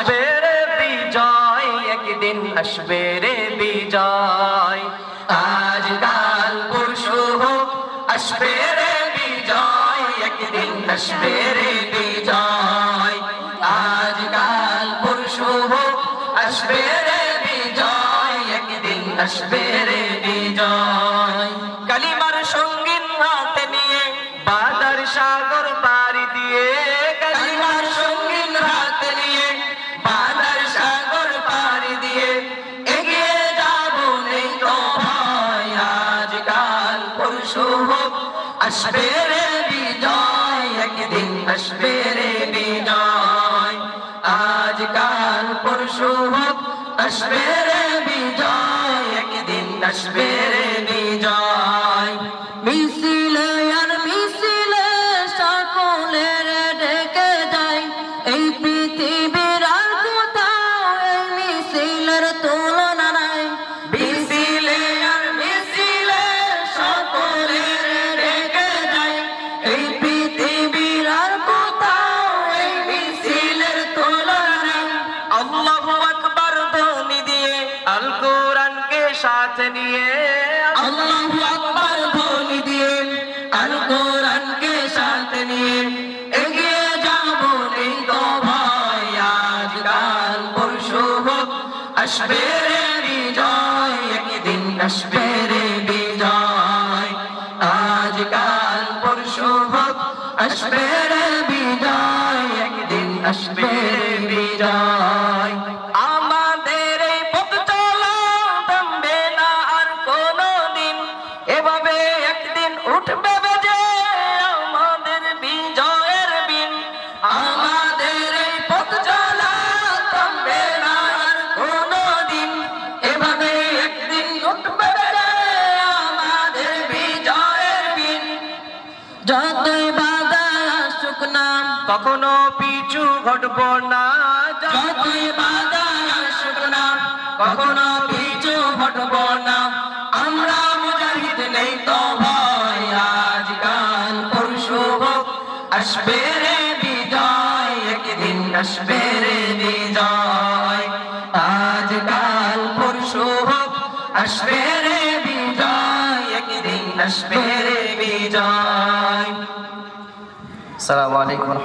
আসবে বিজয়, একদিন আসবে বিজয়। আজ কাল পরশু হোক বিজয়, একদিন আসবে বিজয়। আজ কাল পরশু হোক বিজয়, একদিন আসবে রে হোক আসবে রে বিজয়, একদিন আসবে রে বিজয়। আজকাল পরশু হোক আসবে রে বিজয়, একদিন আসবে রে বিজয়। সাথে নিয়ে আল্লাহু আকবার ধ্বনি দিয়ে আল কোরআনকে সাথে নিয়ে এগিয়ে যাব নেই তো ভয়। আজ কাল পরশু হোক আসবে রে বিজয়, একদিন আসবে রে বিজয়। আজ কাল পরশু হোক আসবে রে বিজয়, একদিন আসবে রে বিজয়। উঠবে বেজে আমাদের বিজয়ের বিন আমাদের এই পথ চলা থামবে না আর কোনো দিন এভাবে একদিন উঠবে বেজে আমাদের বিজয়ের বিন যতই বাধা আসুক না কখনো পিছু ঘটব না। যতই বাধা আসুক না কখনো পিছু ঘটব না। আমরা মুজাহিদ নেই তো আসবে রে বিজয়, একদিন আসবে রে বিজয়। আজ কাল পরশু হোক আসবে রে বিজয়, একদিন আসবে রে বিজয়। আলাইকুম।